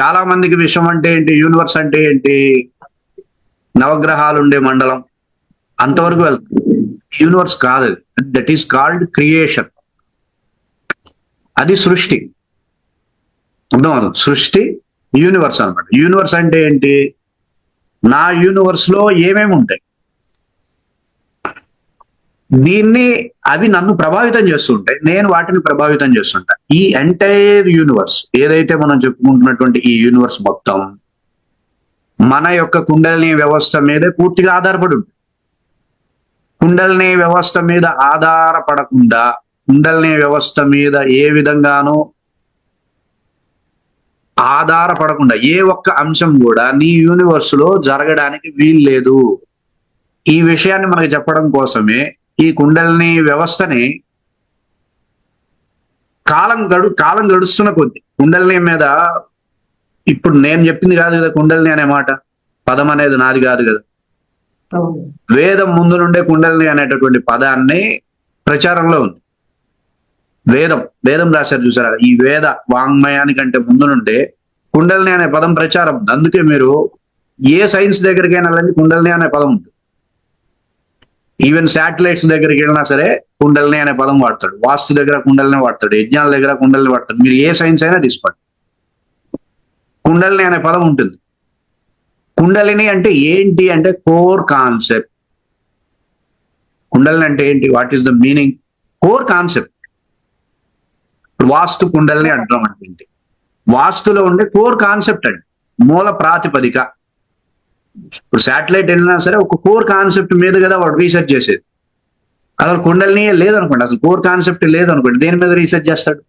చాలా మందికి విశ్వం అంటే ఏంటి? యూనివర్స్ అంటే ఏంటి? నవగ్రహాలు ఉండే మండలం. అంతవరకు వెళ్తుంది యూనివర్స్ కాదు. దట్ ఈస్ కాల్డ్ క్రియేషన్ అది సృష్టి. అర్థమవుతుంది? సృష్టి యూనివర్స్ అన్నమాట. యూనివర్స్ అంటే ఏంటి? నా యూనివర్స్లో ఏమేమి ఉంటాయి దీన్ని అవి నన్ను ప్రభావితం చేస్తుంటాయి నేను వాటిని ప్రభావితం చేస్తుంటా. ఈ ఎంటైర్ యూనివర్స్ ఏదైతే మనం చెప్పుకుంటున్నటువంటి ఈ యూనివర్స్ మొత్తం మన యొక్క కుండలిని వ్యవస్థ మీదే పూర్తిగా ఆధారపడి ఉంటుంది. కుండలిని వ్యవస్థ మీద ఆధారపడకుండా కుండలిని వ్యవస్థ మీద ఏ విధంగానూ ఆధారపడకుండా ఏ ఒక్క అంశం కూడా నీ యూనివర్స్లో జరగడానికి వీలు లేదు ఈ విషయాన్ని మనకి చెప్పడం కోసమే ఈ కుండలిని వ్యవస్థని కాలం గడు కాలం గడుస్తున్న కొద్ది కుండలిని మీద ఇప్పుడు నేను చెప్పింది కాదు కదా కుండలిని అనే మాట. పదం అనేది నాది కాదు కదా. వేదం ముందు నుండే కుండలిని అనేటటువంటి పదాన్ని ప్రచారంలో ఉంది. వేదం వేదం రాశారు చూసారా? ఈ వేద వాంగ్మయానికంటే ముందు నుండే కుండలిని అనే పదం ప్రచారం ఉంది. అందుకే మీరు ఏ సైన్స్ దగ్గరికైనా వెళ్ళండి కుండలిని అనే పదం ఉంది. ఈవెన్ శాటిలైట్స్ దగ్గరికి వెళ్ళినా సరే కుండలిని అనే పదం వాడతాడు. వాస్తు దగ్గర కుండల్ని వాడతాడు. యజ్ఞాల దగ్గర కుండల్ని వాడతాడు. మీరు ఏ సైన్స్ అయినా తీసుకోండి. కుండల్ని అనే పదం ఉంటుంది. కుండలిని అంటే ఏంటి అంటే కోర్ కాన్సెప్ట్ కుండలిని అంటే ఏంటి? What is the meaning core concept vastu kundalini అంటాం అంటే ఏంటి? వాస్తులో ఉండే కోర్ కాన్సెప్ట్ అండి. మూల ప్రాతిపదిక. ఇప్పుడు శాటిలైట్ వెళ్ళినా సరే ఒక కోర్ కాన్సెప్ట్ మీద కదా వాడు రీసెర్చ్ చేసేది. అసలు కుండలిని లేదనుకోండి అసలు కోర్ కాన్సెప్ట్ లేదనుకోండి దేని మీద రీసెర్చ్ చేస్తాడు?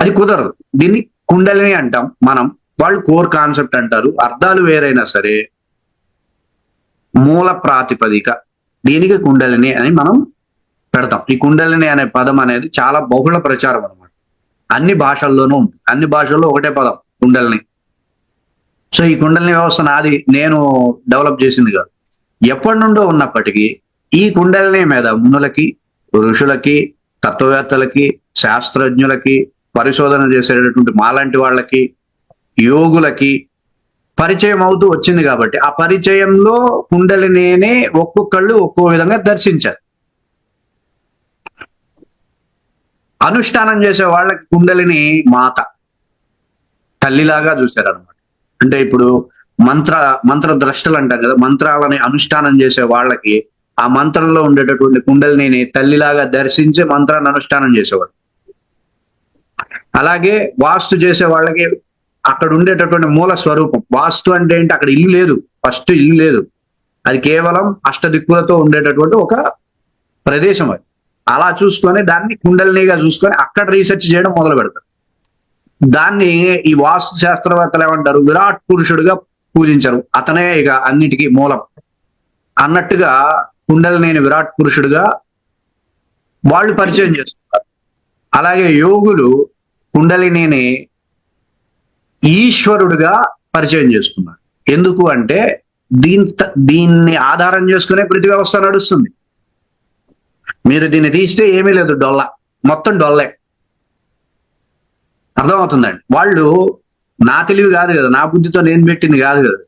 అది కుదరదు. దీన్ని కుండలిని అంటాం మనం. వాళ్ళు కోర్ కాన్సెప్ట్ అంటారు. అర్థాలు వేరైనా సరే మూల ప్రాతిపదిక దీనికి కుండలిని అని మనం పెడతాం. ఈ కుండలిని అనే పదం అనేది చాలా బహుళ ప్రచారం అనమాట అన్ని భాషల్లోనూ ఉంది. అన్ని భాషల్లో ఒకటే పదం కుండలిని. సో ఈ కుండలిని వ్యవస్థ నాది నేను డెవలప్ చేసింది కాదు ఎప్పటి నుండో ఉన్నప్పటికీ ఈ కుండలిని మీద మునులకి ఋషులకి తత్వవేత్తలకి శాస్త్రజ్ఞులకి పరిశోధన చేసేటటువంటి మాలాంటి వాళ్ళకి యోగులకి పరిచయం అవుతూ వచ్చింది కాబట్టి ఆ పరిచయంలో కుండలినేనే ఒక్కొక్కళ్ళు ఒక్కో విధంగా దర్శించారు. అనుష్ఠానం చేసే వాళ్ళకి కుండలిని మాత తల్లిలాగా చూశారు అనమాట అంటే ఇప్పుడు మంత్ర మంత్ర ద్రష్టలు అంటారు కదా మంత్రాలని అనుష్ఠానం చేసే వాళ్ళకి ఆ మంత్రంలో ఉండేటటువంటి కుండలిని తల్లిలాగా దర్శించి మంత్రాన్ని అనుష్ఠానం చేసేవాడు. అలాగే వాస్తు చేసే వాళ్ళకి అక్కడ ఉండేటటువంటి మూల స్వరూపం. వాస్తు అంటే ఏంటి? అక్కడ ఇల్లు లేదు. ఫస్ట్ ఇల్లు లేదు. అది కేవలం అష్టదిక్కులతో ఉండేటటువంటి ఒక ప్రదేశం అది. అలా చూసుకొని దాన్ని కుండలినిగా చూసుకొని అక్కడ రీసెర్చ్ చేయడం మొదలు పెడతారు దాన్ని ఈ వాస్తు శాస్త్రవేత్తలు ఏమంటారు? విరాట్ పురుషుడిగా పూజించరు. అతనే ఇక అన్నిటికీ మూలం. అన్నట్టుగా కుండలిని విరాట్ పురుషుడిగా వాళ్ళు పరిచయం చేస్తున్నారు అలాగే యోగులు కుండలినేని ఈశ్వరుడుగా పరిచయం చేసుకున్నారు. ఎందుకు అంటే దీని దీన్ని ఆధారం చేసుకునే ప్రతి వ్యవస్థ నడుస్తుంది. మీరు దీన్ని తీస్తే ఏమీ లేదు డొల్ల. మొత్తం డొల్లే. అర్థమవుతుందండి. వాళ్ళు నా తెలివి కాదు కదా నా బుద్ధితో నేను పెట్టింది కాదు కదా.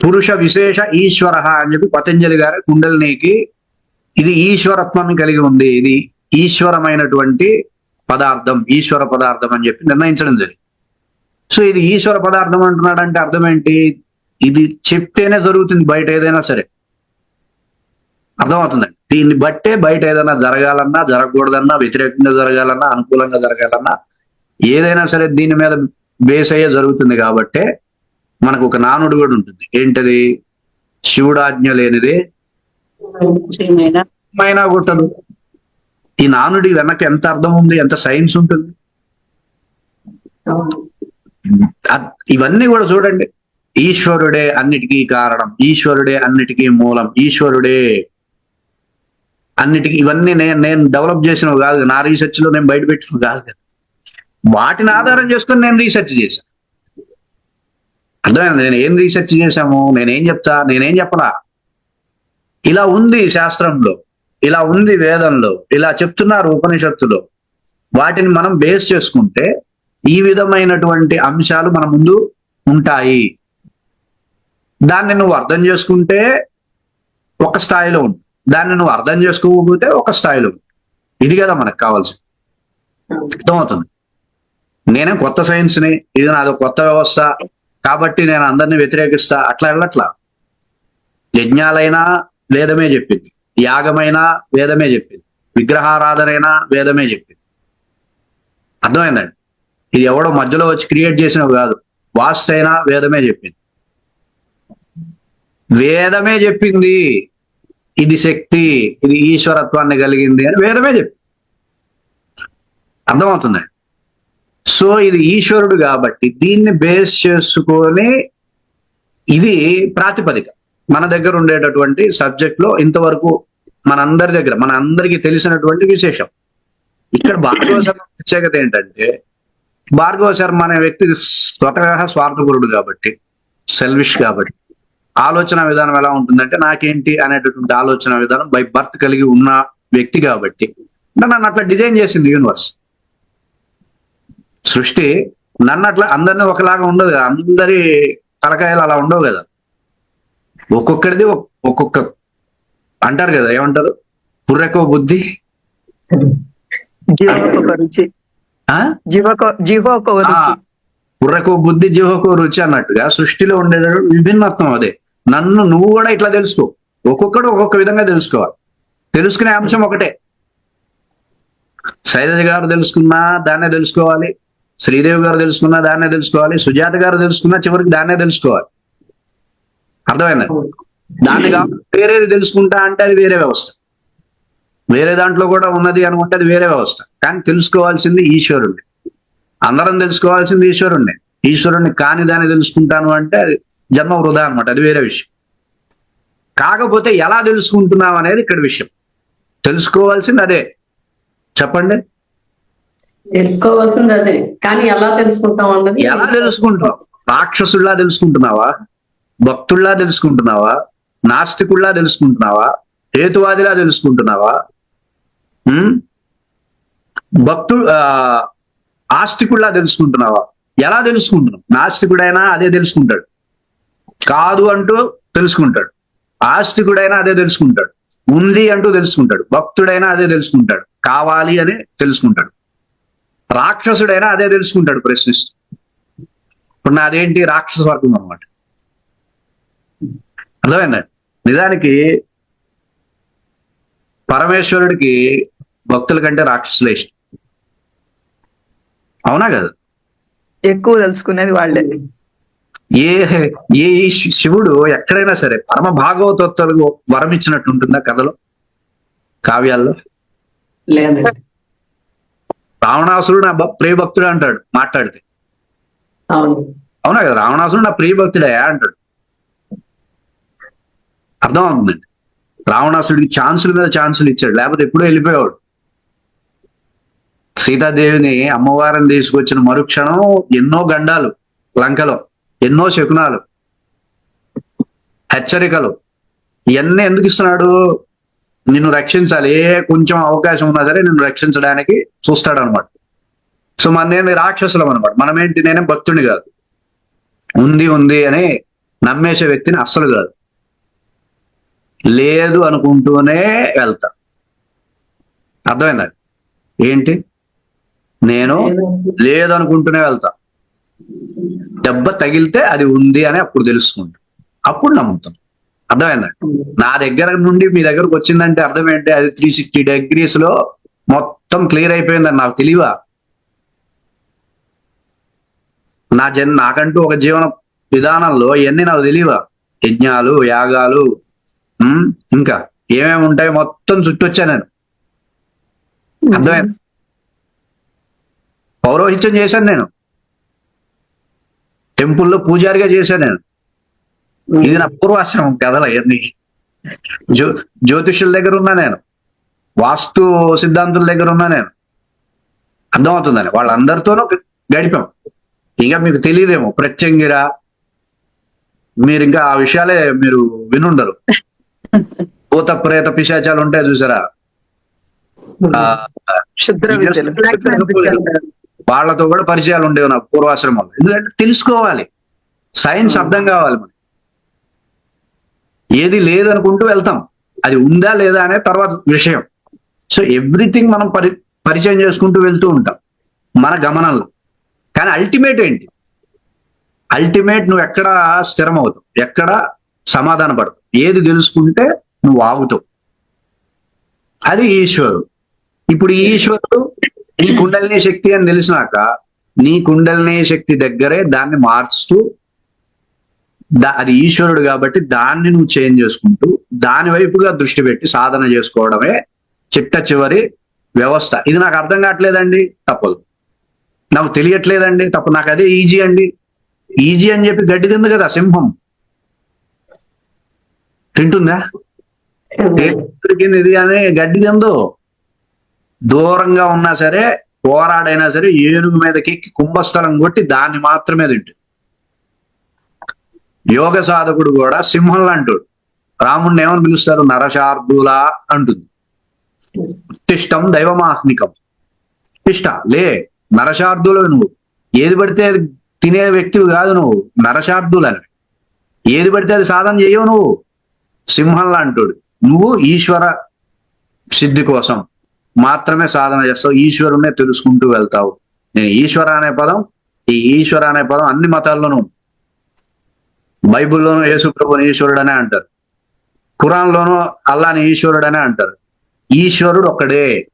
పురుష విశేష ఈశ్వర అని చెప్పి పతంజలి గారి కుండలినికి ఇది ఈశ్వరత్వాన్ని కలిగి ఉంది. ఇది ఈశ్వరమైనటువంటి పదార్థం ఈశ్వర పదార్థం అని చెప్పి నిర్ణయించడం జరిగింది. సో ఇది ఈశ్వర పదార్థం అంటున్నాడంటే అర్థం ఏంటి ఇది చెప్తేనే జరుగుతుంది బయట ఏదైనా సరే. అర్థమవుతుందండి. దీన్ని బట్టే బయట ఏదైనా జరగాలన్నా జరగకూడదన్నా వ్యతిరేకంగా జరగాలన్నా అనుకూలంగా జరగాలన్నా ఏదైనా సరే దీని మీద బేస్ అయ్యే జరుగుతుంది కాబట్టే మనకు ఒక నానుడు కూడా ఉంటుంది. ఏంటది? శివుడాజ్ఞ లేనిదే మైనా కొట్టదు ఈ నానుడి వెనక ఎంత అర్థం ఉంది ఎంత సైన్స్ ఉంటుంది? ఇవన్నీ కూడా చూడండి. ఈశ్వరుడే అన్నిటికీ కారణం ఈశ్వరుడే అన్నిటికీ మూలం ఈశ్వరుడే అన్నిటికీ ఇవన్నీ నేను నేను డెవలప్ చేసినవి కాదు నా రీసెర్చ్లో నేను బయట పెట్టినవి కాదు కదా. వాటిని ఆధారం చేసుకుని నేను రీసెర్చ్ చేశాను అర్థమైంది? నేను ఏం రీసెర్చ్ చేశాము? నేనేం చెప్తా? నేనేం చెప్పలా? ఇలా ఉంది శాస్త్రంలో ఇలా ఉంది వేదంలో ఇలా చెప్తున్నారు ఉపనిషత్తులో. వాటిని మనం బేస్ చేసుకుంటే ఈ విధమైనటువంటి అంశాలు మన ముందు ఉంటాయి. దాన్ని నువ్వు అర్థం చేసుకుంటే ఒక స్థాయిలో ఉంది దాన్ని నువ్వు అర్థం చేసుకోకపోతే ఒక స్థాయిలో ఇది కదా మనకు కావాల్సింది. అర్థమవుతుంది? నేనే కొత్త సైన్స్ని ఇది నాది కొత్త వ్యవస్థ కాబట్టి నేను అందరిని వ్యతిరేకిస్తా అట్లా వెళ్ళట్లా. యజ్ఞాలైనా వేదమే చెప్పింది యాగమైనా వేదమే చెప్పింది విగ్రహారాధనైనా వేదమే చెప్పింది. అర్థమైందండి? ఇది ఎవడో మధ్యలో వచ్చి క్రియేట్ చేసినవి కాదు వాస్తు అయినా వేదమే చెప్పింది. వేదమే చెప్పింది ఇది శక్తి ఇది ఈశ్వరత్వాన్ని కలిగింది అని వేదమే చెప్పింది. అర్థమవుతుందండి సో ఇది ఈశ్వరుడు కాబట్టి దీన్ని బేస్ చేసుకొని ఇది ప్రాతిపదిక. మన దగ్గర ఉండేటటువంటి సబ్జెక్ట్లో ఇంతవరకు మనందరి దగ్గర మన అందరికీ తెలిసినటువంటి విశేషం. ఇక్కడ భార్గవ శర్మ ప్రత్యేకత ఏంటంటే భార్గవ శర్మ అనే వ్యక్తి స్వతహా స్వార్థపరుడు కాబట్టి సెల్విష్ కాబట్టి ఆలోచన విధానం ఎలా ఉంటుందంటే నాకేంటి అనేటటువంటి ఆలోచన విధానం బై బర్త్ కలిగి ఉన్న వ్యక్తి కాబట్టి నన్ను అట్లా డిజైన్ చేసింది యూనివర్స్. సృష్టి నన్ను అట్లా అందరినీ ఒకలాగా ఉండదు కదా. అందరి తలకాయలు అలా ఉండవు కదా. ఒక్కొక్కరిది ఒక్- ఒక్కొక్క అంటారు కదా ఏమంటారు? పుర్రెకో బుద్ధి. జీవోకొక రుచి. ఆ? జీవకో జీవోక ఆ, రుచి. బుర్రకు బుద్ధి జీవకు రుచి అన్నట్టుగా సృష్టిలో ఉండేటటువంటి విభిన్నత్వం అదే. నన్ను నువ్వు కూడా ఇట్లా తెలుసుకో. ఒక్కొక్కడు ఒక్కొక్క విధంగా తెలుసుకోవాలి. తెలుసుకునే అంశం ఒకటే. శైలజ గారు తెలుసుకున్నా దాన్నే తెలుసుకోవాలి. శ్రీదేవి గారు తెలుసుకున్నా దాన్నే తెలుసుకోవాలి సుజాత గారు తెలుసుకున్నా చివరికి దాన్నే తెలుసుకోవాలి. అర్థమైందా? దాన్ని కాకుండా వేరేది తెలుసుకుంటా అంటే అది వేరే వ్యవస్థ. వేరే దాంట్లో కూడా ఉన్నది అనుకుంటే అది వేరే వ్యవస్థ. కానీ తెలుసుకోవాల్సింది ఈశ్వరుణ్ణి. అందరం తెలుసుకోవాల్సింది ఈశ్వరుణ్ణి. ఈశ్వరుణ్ణి కాని దాన్ని తెలుసుకుంటాను అంటే అది జన్మ వృధా అనమాట అది వేరే విషయం. కాకపోతే ఎలా తెలుసుకుంటున్నాం అనేది ఇక్కడ విషయం. తెలుసుకోవాల్సింది అదే. చెప్పండి? తెలుసుకోవాల్సింది. అదే కానీ ఎలా తెలుసుకుంటాం అన్నది? ఎలా తెలుసుకుంటాం? రాక్షసుల్లా తెలుసుకుంటున్నావా? భక్తుల్లా తెలుసుకుంటున్నావా? నాస్తికుల్లా తెలుసుకుంటున్నావా? హేతువాదిలా తెలుసుకుంటున్నావా? ఉమ్? భక్తు ఆ, ఆస్తికుల్లా తెలుసుకుంటున్నావా? ఎలా తెలుసుకుంటున్నావు నాస్తికుడైనా అదే తెలుసుకుంటాడు. కాదు అంటూ తెలుసుకుంటాడు. ఆస్తికుడైనా అదే తెలుసుకుంటాడు. ఉంది అంటూ తెలుసుకుంటాడు. భక్తుడైనా అదే తెలుసుకుంటాడు. కావాలి అని తెలుసుకుంటాడు. రాక్షసుడైనా అదే తెలుసుకుంటాడు ప్రశ్నిస్తూ. ఇప్పుడు నాదేంటి రాక్షస వర్గం అనమాట అర్థమైందండి నిజానికి పరమేశ్వరుడికి భక్తుల కంటే రాక్షసులే ఇష్టం. అవునా కదా? ఎక్కువ తెలుసుకునేది వాళ్ళే. ఏ ఏ శివుడు ఎక్కడైనా సరే పరమ భాగవతోత్తరులు వరం ఇచ్చినట్టు ఉంటుందా కథలో? కావ్యాల్లో? లేదండి. రావణాసురుడు నా భక్- ప్రియ భక్తుడు అంటాడు మాట్లాడితే. అవును. కదా? రావణాసురుడు నా ప్రియ భక్తుడే అంటాడు. అర్థం అవుతుందండి రావణాసుడికి ఛాన్సుల మీద ఛాన్సులు ఇచ్చాడు లేకపోతే ఎప్పుడో వెళ్ళిపోయేవాడు. సీతాదేవిని అమ్మవారిని తీసుకొచ్చిన మరుక్షణం ఎన్నో గండాలు లంకలో ఎన్నో శకునాలు హెచ్చరికలు ఇవన్నీ ఎందుకు ఇస్తున్నాడు? నిన్ను రక్షించాలి. ఏ కొంచెం అవకాశం ఉన్నా సరే నిన్ను రక్షించడానికి చూస్తాడు అనమాట సో మన రాక్షసులం అనమాట మనం ఏంటి నేనే భక్తుడిని కాదు. ఉంది ఉంది అని నమ్మేసే వ్యక్తిని అస్సలు కాదు. లేదు అనుకుంటూనే వెళ్తా. అర్థమైందా? ఏంటి? నేను. లేదు అనుకుంటూనే వెళ్తా. దెబ్బ తగిలితే అది ఉంది అని అప్పుడు తెలుసుకుంటా. అప్పుడు నమ్ముతాం. అర్థమైందా? నా దగ్గర నుండి మీ దగ్గరకు వచ్చిందంటే అర్థం ఏంటి? అది త్రీ సిక్స్టీ డిగ్రీస్లో మొత్తం క్లియర్ అయిపోయిందని నాకు తెలియవా నా జన్ నాకంటూ ఒక జీవన విధానంలో ఇవన్నీ నాకు తెలియవా? యజ్ఞాలు యాగాలు ఇంకా ఏమేమి ఉంటాయి మొత్తం చుట్టొచ్చా నేను. అర్థమైంది? పౌరోహిత్యం చేశాను నేను. టెంపుల్లో పూజారిగా చేశాను నేను. ఇది నా పూర్వాశ్రమం కథలు అవన్నీ. జ్యో జ్యోతిష్యుల దగ్గర ఉన్నా నేను. వాస్తు సిద్ధాంతుల దగ్గర ఉన్నా నేను. అర్థమవుతుందని వాళ్ళందరితోనూ గడిపాం. ఇంకా మీకు తెలియదేమో ప్రత్యంగిర. మీరు ఇంకా ఆ విషయాలే మీరు వినుండరు. భూత ప్రేత పిశాచాలు ఉంటాయి చూసారా. వాళ్ళతో కూడా పరిచయాలు ఉండేవి నాకు పూర్వాశ్రమంలో. ఎందుకంటే తెలుసుకోవాలి సైన్స్ అర్థం కావాలి ఏది లేదనుకుంటూ వెళ్తాం. అది ఉందా లేదా అనే తర్వాత విషయం. సో ఎవ్రీథింగ్ మనం పరి పరిచయం చేసుకుంటూ వెళ్తూ ఉంటాం. మన గమనంలో. కానీ అల్టిమేట్ ఏంటి? అల్టిమేట్ నువ్వు ఎక్కడ స్థిరం అవుతావు ఎక్కడ సమాధాన పడతావు? ఏది తెలుసుకుంటే నువ్వు ఆగుతావు. అది ఈశ్వరుడు. ఇప్పుడు ఈశ్వరుడు ఈ కుండలిని శక్తి అని తెలిసినాక నీ కుండలిని శక్తి దగ్గరే దాన్ని మార్చుతూ అది ఈశ్వరుడు కాబట్టి దాన్ని నువ్వు చేంజ్ చేసుకుంటూ దాని వైపుగా దృష్టి పెట్టి సాధన చేసుకోవడమే చిట్ట చివరి వ్యవస్థ. ఇది నాకు అర్థం కావట్లేదండి తప్పదు. నాకు తెలియట్లేదండి తప్పు. నాకు అదే ఈజీ అండి. ఈజీ అని చెప్పి గడ్డి తింది కదా సింహం. తింటుందా? ఇది అని గడ్డి తిందు? దూరంగా ఉన్నా సరే పోరాడైనా సరే ఏనుగు మీదకి కుంభస్థలం కొట్టి దాన్ని మాత్రమే తింటుంది. యోగ సాధకుడు కూడా సింహం అంటాడు. రాముడిని ఏమని పిలుస్తారు? నరశార్దుల అంటుంది. ఉత్తిష్టం దైవమాహ్నికం ఇష్ట లే నరశార్దులు నువ్వు. ఏది పడితే అది తినే వ్యక్తివి కాదు నువ్వు. నరశార్దులని. ఏది పడితే అది సాధన చేయవు నువ్వు. సింహంలా అంటాడు. నువ్వు ఈశ్వర సిద్ధి కోసం మాత్రమే సాధన చేస్తావు. ఈశ్వరుణ్ణే తెలుసుకుంటూ వెళ్తావు. నేను ఈశ్వర అనే పదం ఈ ఈశ్వర అనే పదం అన్ని మతాల్లోనూ ఉంది. బైబిల్లోనూ ఈశ్వరుడు ఈశ్వరుడనే అంటారు. ఖురాన్లోనూ అల్లాని ఈశ్వరుడనే అంటారు. ఈశ్వరుడు ఒక్కడే.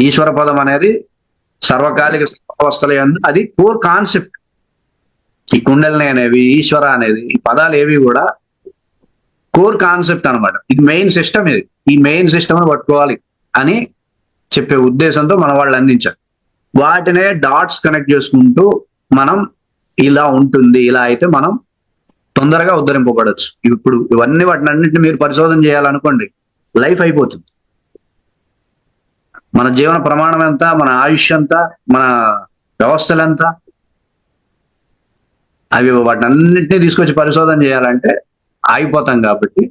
ఈశ్వర పదం అనేది సర్వకాలిక అవస్థల అది కోర్ కాన్సెప్ట్ ఈ కుండలిని అనేవి ఈశ్వర అనేది ఈ పదాలు ఏవి కూడా కోర్ కాన్సెప్ట్ అన్నమాట. ఇది మెయిన్ సిస్టమ్ ఇది. ఈ మెయిన్ సిస్టమ్ పట్టుకోవాలి అని చెప్పే ఉద్దేశంతో మన వాళ్ళు అందించారు. వాటినే డాట్స్ కనెక్ట్ చేసుకుంటూ మనం ఇలా ఉంటుంది ఇలా అయితే మనం తొందరగా ఉద్ధరింపబడచ్చు. ఇప్పుడు ఇవన్నీ వాటిని అన్నింటిని మీరు పరిశోధన చేయాలనుకోండి లైఫ్ అయిపోతుంది. మన జీవన ప్రమాణం ఎంత మన ఆయుష్ ఎంత మన వ్యవస్థలు ఎంత అవి వాటిని అన్నింటినీ తీసుకొచ్చి పరిశోధన చేయాలంటే ఆగిపోతాం కాబట్టి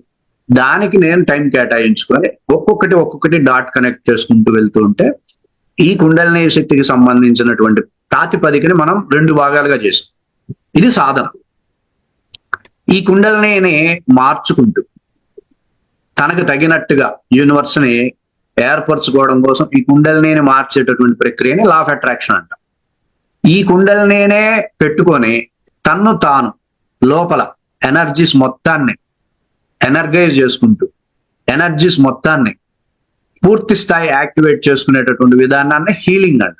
దానికి నేను టైం కేటాయించుకొని ఒక్కొక్కటి ఒక్కొక్కటి డాట్ కనెక్ట్ చేసుకుంటూ వెళ్తూ ఉంటే ఈ కుండలిని శక్తికి సంబంధించినటువంటి ప్రాతిపదికని మనం రెండు భాగాలుగా చేసాం ఇది సాధన. ఈ కుండలనే మార్చుకుంటూ తనకు తగినట్టుగా యూనివర్స్ని ఏర్పరచుకోవడం కోసం ఈ కుండలనే మార్చేటటువంటి ప్రక్రియని లా ఆఫ్ అట్రాక్షన్ అంట. ఈ కుండలనే పెట్టుకొని తన్ను తాను లోపల ఎనర్జీస్ మొత్తాన్ని ఎనర్గైజ్ చేసుకుంటూ ఎనర్జీస్ మొత్తాన్ని పూర్తి స్థాయి యాక్టివేట్ చేసుకునేటటువంటి విధానాన్ని హీలింగ్ అంట.